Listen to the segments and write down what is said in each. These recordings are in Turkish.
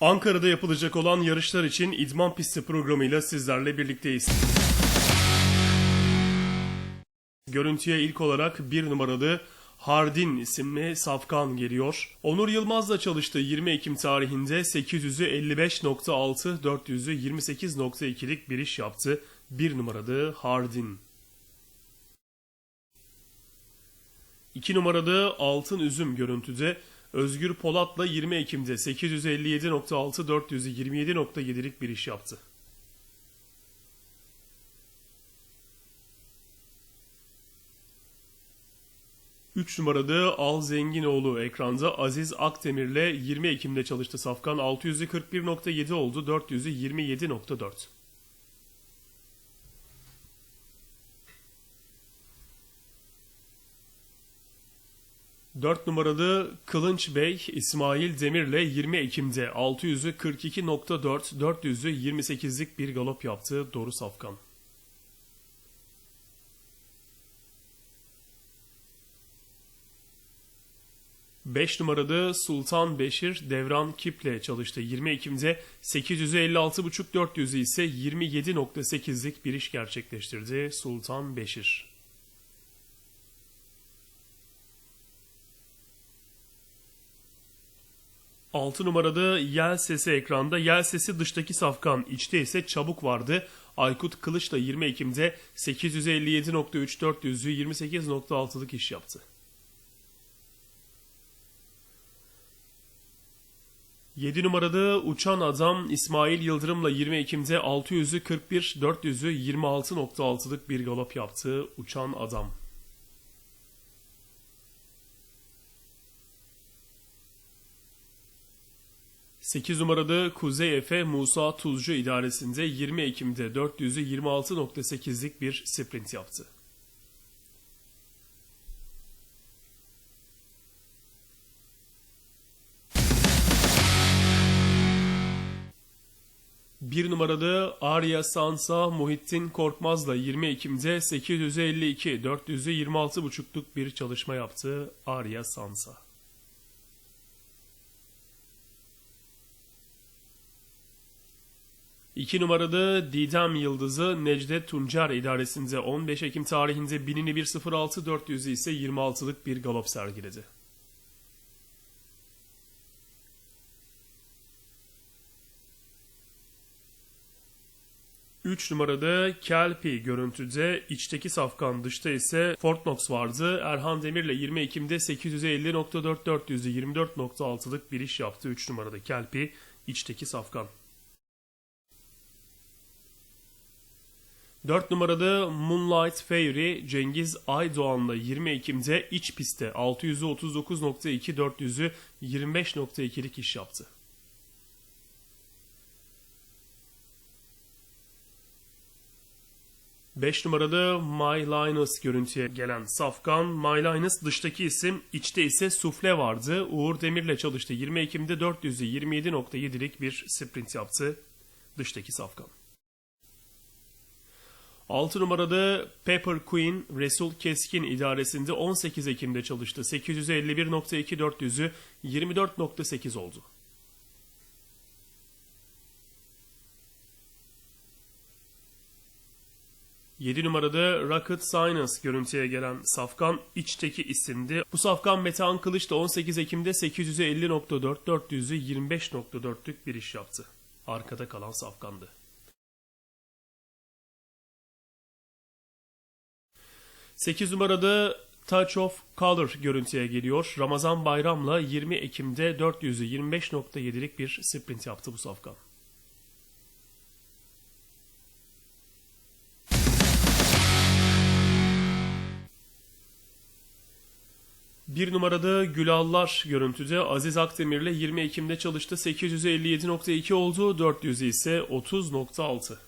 Ankara'da yapılacak olan yarışlar için idman pisti programıyla sizlerle birlikteyiz. Görüntüye ilk olarak bir numaralı Hardin isimli safkan geliyor. Onur Yılmaz'la çalıştığı 20 Ekim tarihinde 800'ü 55.6, 400'ü 28.2'lik bir iş yaptı. Bir numaralı Hardin. 2 numaralı Altın Üzüm görüntüde Özgür Polat'la 20 Ekim'de 857.6 427.7'lik bir iş yaptı. Üç numaralı Al Zenginoğlu ekranda Aziz Akdemir'le 20 Ekim'de çalıştı Safkan 641.7 oldu 400'ü 27.4. 4 numaralı Kılınç Bey İsmail Demir'le 20 Ekim'de 600'ü 42.4, 400'ü 28'lik bir galop yaptı Doğru Safkan. Beş numaralı Sultan Beşir Devran Kip'le çalıştı. 20 Ekim'de 856.5 400'ü ise 27.8'lik bir iş gerçekleştirdi Sultan Beşir. 6 numaralı yel sesi ekranda. Yel sesi dıştaki safkan, içte ise çabuk vardı. Aykut Kılıç da 20 Ekim'de 857.3 400'ü 28.6'lık iş yaptı. Yedi numaralı uçan adam İsmail Yıldırım'la 20 Ekim'de 600'ü 41, 400'ü 26.6'lık bir galop yaptı uçan adam. 8 numaralı Kuzey Efe Musa Tuzcu idaresinde 20 Ekim'de 400'ü 26.8'lik bir sprint yaptı. Bir numaralı Arya Sansa Muhittin Korkmaz'la 20 Ekim'de 852 400'ü 26.5'luk bir çalışma yaptı Arya Sansa. 2 numaralı Didem Yıldızı Necdet Tuncer idaresinde 15 Ekim tarihinde binini 1.06 400'ü ise 26'lık bir galop sergiledi. Üç numarada Kelpi görüntüde, içteki safkan dışta ise Fort Knox vardı. Erhan Demir'le 20 Ekim'de 850.4 400'ü 24.6'lık bir iş yaptı 3 numarada Kelpi, içteki safkan. 4 numaralı Moonlight Fairy Cengiz Aydoğan'la 20 Ekim'de iç pistte 639.2 400'ü 25.2'lik iş yaptı. Beş numaralı My Linus görüntüye gelen Safkan. My Linus dıştaki isim, içte ise Sufle vardı. Uğur Demir'le çalıştı. 20 Ekim'de 400'ü 27.7'lik bir sprint yaptı. Dıştaki Safkan. 6 numarada Pepper Queen Resul Keskin idaresinde 18 Ekim'de çalıştı. 851.2 400'ü 24.8 oldu. Yedi numarada Rocket Science görüntüye gelen Safkan içteki isimdi. Bu Safkan Metehan Kılıç da 18 Ekim'de 850.4 400'ü 25.4'lük bir iş yaptı. Arkada kalan Safkan'dı. 8 numarada Touch of Color görüntüye geliyor. Ramazan Bayram'la 20 Ekim'de 400'ü 25.7'lik bir sprint yaptı bu safkan. Bir numarada Gülallar görüntüde Aziz Akdemir'le 20 Ekim'de çalıştı. 857.2 oldu. 400'ü ise 30.6.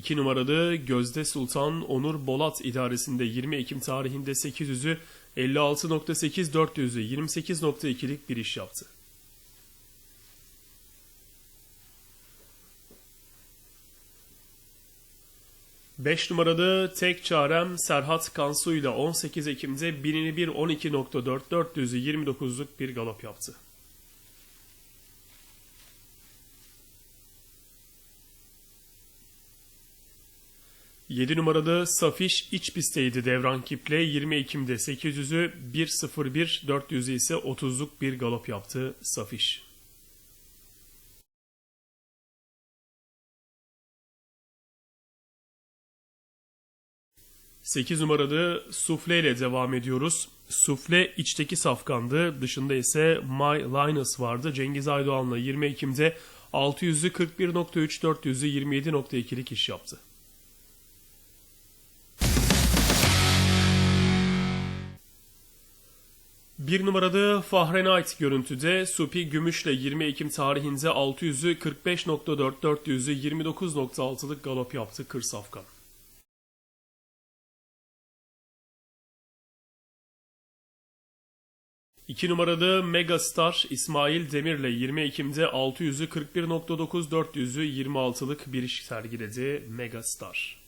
2 numaralı Gözde Sultan Onur Bolat idaresinde 20 Ekim tarihinde 800'ü 56.8 400'ü 28.2'lik bir iş yaptı. 5 numarada tek çarem Serhat Kansu ile 18 Ekim'de 1001 12.4 429'luk bir galop yaptı. Yedi numarada Safiş iç pistteydi Devran Kiple 20 Ekim'de 800'ü 1.01 400'ü ise 30'luk bir galop yaptı Safiş. 8 numaralı Sufle ile devam ediyoruz. Sufle içteki safkandı. Dışında ise My Linus vardı. Cengiz Aydoğan'la 20 Ekim'de 600'ü 41.3 400'ü 27.2'lik iş yaptı. Bir numarada Fahrenheit görüntüde Supi Gümüş'le 20 Ekim tarihinde 600'ü 45.4 400'ü 29.6'lık galop yaptı Kır Safkan. 2 numarada Megastar İsmail Demir'le 20 Ekim'de 600'ü 41.9 400'ü 26'lık bir iş sergiledi Megastar.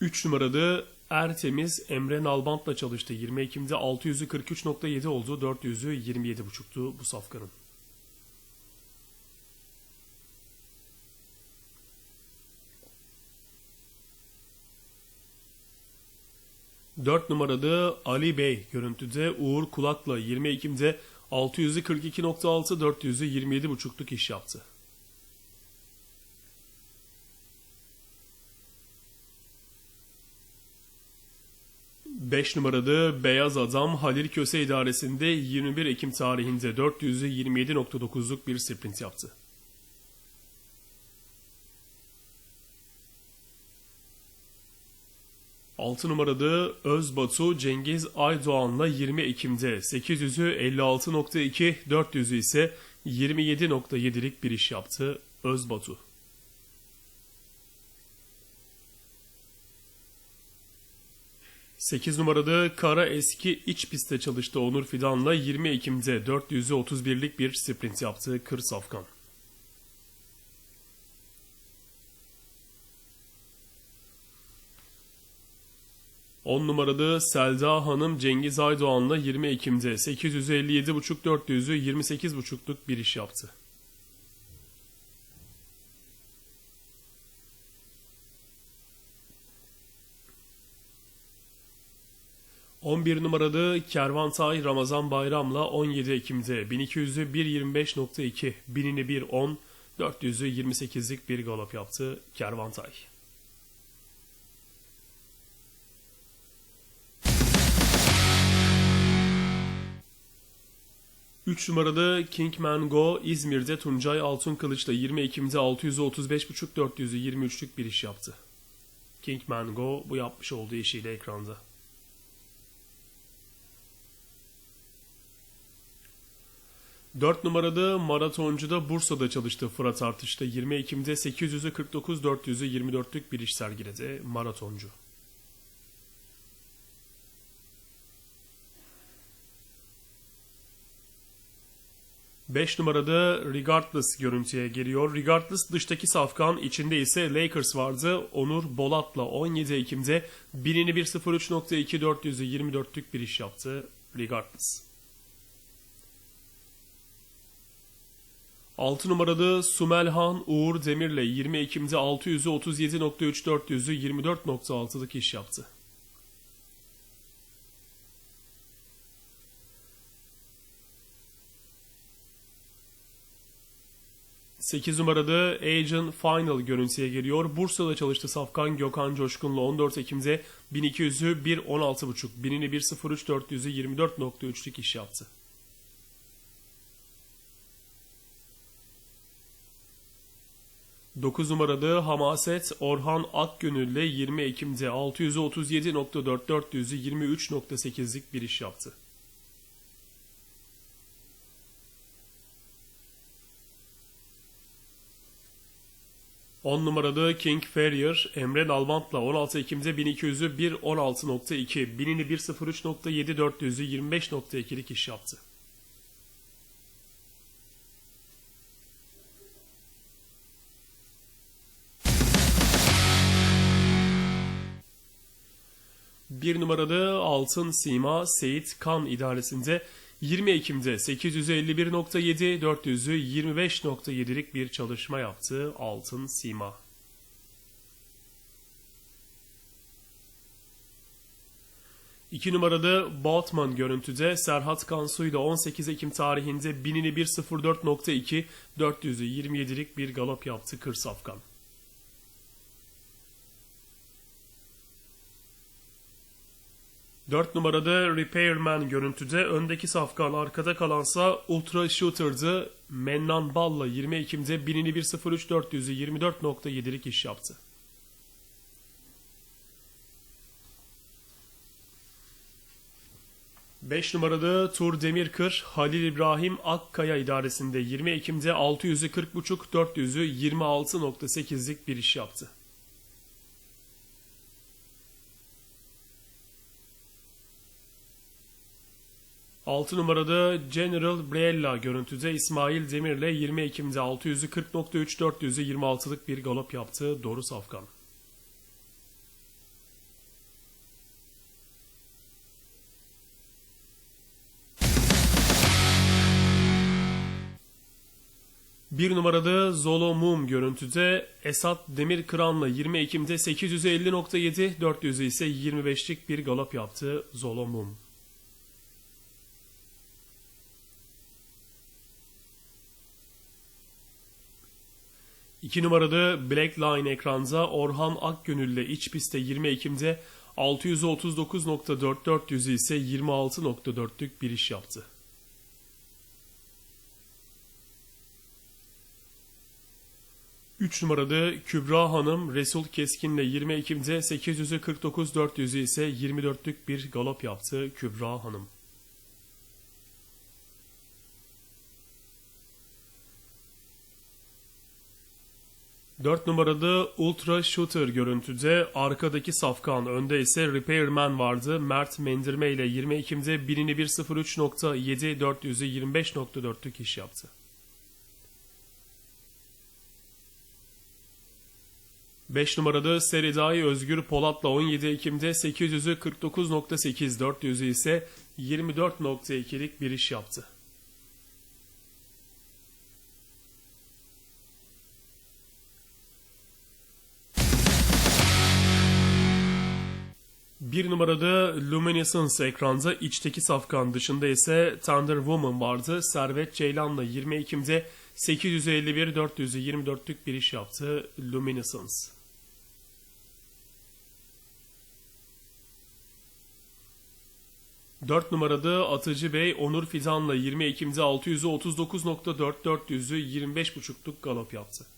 Üç numarada Ertemiz Emre Nalbant'la çalıştı. 20 Ekim'de 600'ü 43.7 oldu. 400'ü 27.5'tu bu safkanın. 4 numarada Ali Bey görüntüde Uğur Kulak'la 20 Ekim'de 600'ü 42.6 400'ü 27.5'luk iş yaptı. Beş numarada Beyaz Adam Halil Köse idaresinde 21 Ekim tarihinde 400'ü 27.9'luk bir sprint yaptı. 6 numarada Özbatu Cengiz Aydoğan'la 20 Ekim'de 800'ü 56.2, 400'ü ise 27.7'lik bir iş yaptı Özbatu. Sekiz numarada Kara Eski iç pistte çalıştı Onur Fidan'la 20 Ekim'de 400'ü 31'lik bir sprint yaptı Kır Safkan. 10 numaralı Selda Hanım Cengiz Aydoğan'la 20 Ekim'de 857.5 400'ü 28.5'luk bir iş yaptı. On bir numaralı Kervantay Ramazan Bayram'la 17 Ekim'de 1200'ü 1.25.2, 1000'ini 1.10, 400'ü 28'lik bir galop yaptı Kervantay. 3 numarada Kingman Go İzmir'de Tuncay Altın Kılıç'la 20 Ekim'de 635.5 400'ü 23'lük bir iş yaptı. Kingman Go bu yapmış olduğu işiyle ekranda. Dört numarada maratoncuda Bursa'da çalıştı Fırat Artış'ta 20 Ekim'de 800'ü 49 400'ü 24'lük bir iş sergiledi maratoncu. 5 numarada Regardless görüntüye geliyor. Regardless dıştaki safkan içinde ise Lakers vardı. Onur Bolat'la 17 Ekim'de 1000'ini 1.03.2 400'ü 24'lük bir iş yaptı. Regardless. 6 numarada Sumelhan Uğur Demir'le 20 Ekim'de 600'ü 37.3 400'ü 24.6'lık iş yaptı. 8 numarada Agent Final görüntüye geliyor. Bursa'da çalıştı Safkan Gökhan Coşkun'la 14 Ekim'de 1200'ü 1.16.5, 1000'ini 1.03 400'ü 24.3'lük iş yaptı. Dokuz numarada Hamaset Orhan Akgönül ile 20 Ekim'de 600'ü 37.4 400'ü 23.8'lik bir iş yaptı. 10 numarada King Farrier, Emre Nalbant'la 16 Ekim'de 1200'ü 1.16.2, 1000'ini 1.03.7, 400'ü 25.2'lik iş yaptı. 1 numaralı Altın Sima Seyit Kan idaresinde 20 Ekim'de 851.7 400'ü 25.7'lik bir çalışma yaptı Altın Sima. İki numaralı Batman görüntüde Serhat Kansu ile 18 Ekim tarihinde binini 1.04.2 400'ü 27'lik bir galop yaptı Kırsafkan. 4 numarada Repairman görüntüde öndeki safkan arkada kalansa Ultra Shooter'dı. Mennan Balla 20 Ekim'de binini 1.03 400'ü 24.7'lik iş yaptı. Beş numarada Tur Demirkır, Halil İbrahim Akkaya idaresinde 20 Ekim'de 600'ü 40.5 400'ü 26.8'lik bir iş yaptı. 6 numarada General Briella görüntüde İsmail Demir'le 20 Ekim'de 600'ü 40.3 400'ü 26'lık bir galop yaptı Doğru Safkan. Bir numarada Zolo Mum görüntüde Esat Demirkıran'la 20 Ekim'de 850.7 400'ü ise 25'lik bir galop yaptı Zolo Mum. 2 numarada Black Line ekranda Orhan Akgönül ile iç pistte 20 Ekim'de 639.4 400'ü ise 26.4'lük bir iş yaptı. Üç numarada Kübra Hanım Resul Keskin ile 20 Ekim'de 800'ü 49 400'ü ise 24'lük bir galop yaptı Kübra Hanım. 4 numaralı Ultra Shooter görüntüde arkadaki safkan önde ise Repairman vardı. Mert Mendirme ile 20 Ekim'de birini 1.03.7 400'ü 25.4'lük iş yaptı. Beş numarada Seridai Özgür Polat'la 17 Ekim'de 800'ü 49.8 400'ü ise 24.2'lik bir iş yaptı. Bir numarada Luminescence ekranda içteki safkan dışında ise Thunder Woman vardı. Servet Ceylan'la 20 Ekim'de 851 424'lük bir iş yaptı Luminescence. Dört numarada Atıcı Bey Onur Fidan'la 20 Ekim'de 639.4 400'ü 25.5'luk galop yaptı.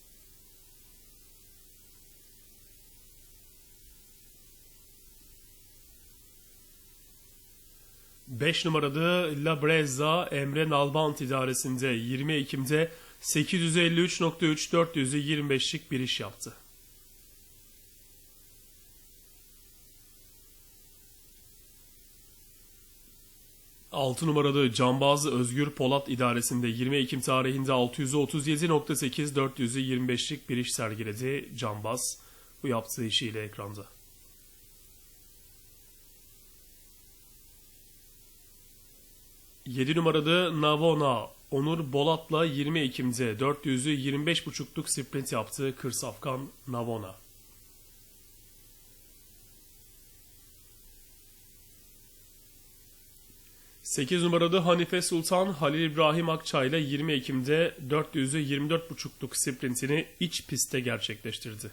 5 numarada La Brezza Emre Nalbant idaresinde 20 Ekim'de 853.3 400'ü 25'lik bir iş yaptı. Altı numaralı Cambaz Özgür Polat idaresinde 20 Ekim tarihinde 637.8 400'ü 25'lik bir iş sergiledi Cambaz bu yaptığı işiyle ekranda. 7 numarada Navona Onur Bolat'la 20 Ekim'de 400'ü 25.5'luk sprint yaptı Kırsafkan Navona. Sekiz numarada Hanife Sultan Halil İbrahim Akçay ile 20 Ekim'de 400'ü 24.5'luk sprintini iç pistte gerçekleştirdi.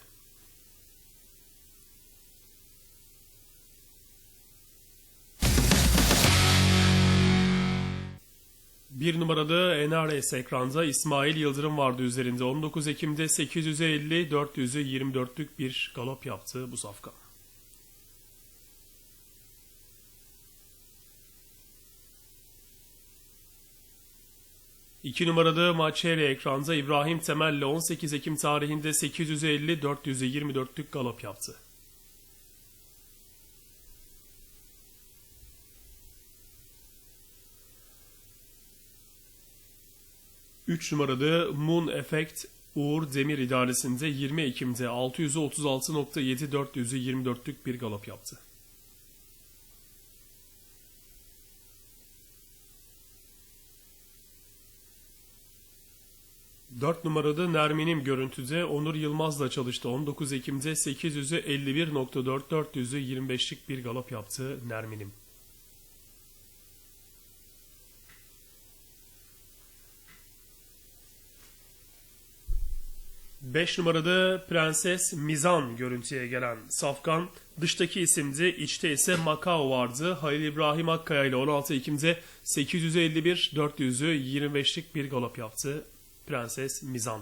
Bir numarada NRS ekranda İsmail Yıldırım vardı üzerinde. 19 Ekim'de 850 400'ü 24'lük bir galop yaptı bu safkan. İki numarada Maçeli ekranda İbrahim Temel'le 18 Ekim tarihinde 850 400'ü 24'lük galop yaptı. 3 numaralı Moon Effect Uğur Demir idaresinde 20 Ekim'de 636.7 400'ü bir galop yaptı. Dört numaralı Nermin'im görüntüde Onur Yılmaz'la çalıştı. 19 Ekim'de 800'ü 51.4 25'lik bir galop yaptı Nermin'im. Beş numarada Prenses Mizan görüntüye gelen Safkan, dıştaki isimdi, içte ise Macao vardı. Halil İbrahim Akkaya ile 16 Ekim'de 851 400'ü 25'lik bir galop yaptı Prenses Mizan.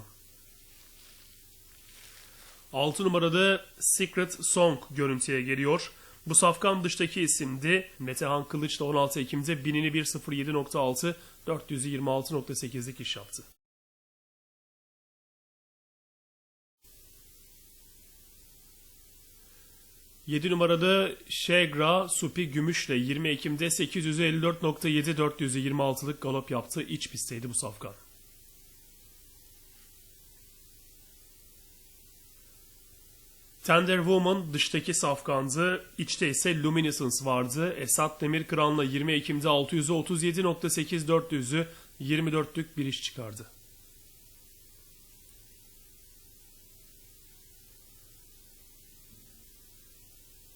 6 numarada Secret Song görüntüye geliyor. Bu safkan dıştaki isimdi. Metehan Kılıç da 16 Ekim'de binini 1.07.6 426.8'lik iş yaptı. Yedi numarada Şegra Supi Gümüş'le 20 Ekim'de 854.7 426'lık galop yaptı. İç pistteydi bu safkan. Tender Woman dıştaki safkandı, içte ise Luminescence vardı. Esat Demirkıran'la 20 Ekim'de 637.8 400'ü 24'lük bir iş çıkardı.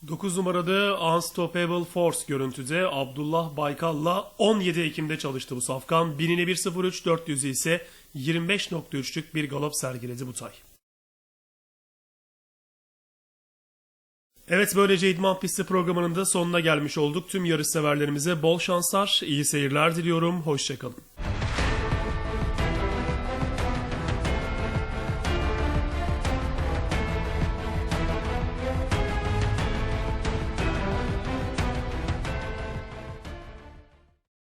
Dokuz numarada Unstoppable Force görüntüde Abdullah Baykal'la 17 Ekim'de çalıştı bu safkan. Binini 1.03 400'ü ise 25.3'lük bir galop sergiledi bu tay. Evet böylece İdman Pisti programının da sonuna gelmiş olduk. Tüm yarış severlerimize bol şanslar, iyi seyirler diliyorum. Hoşçakalın.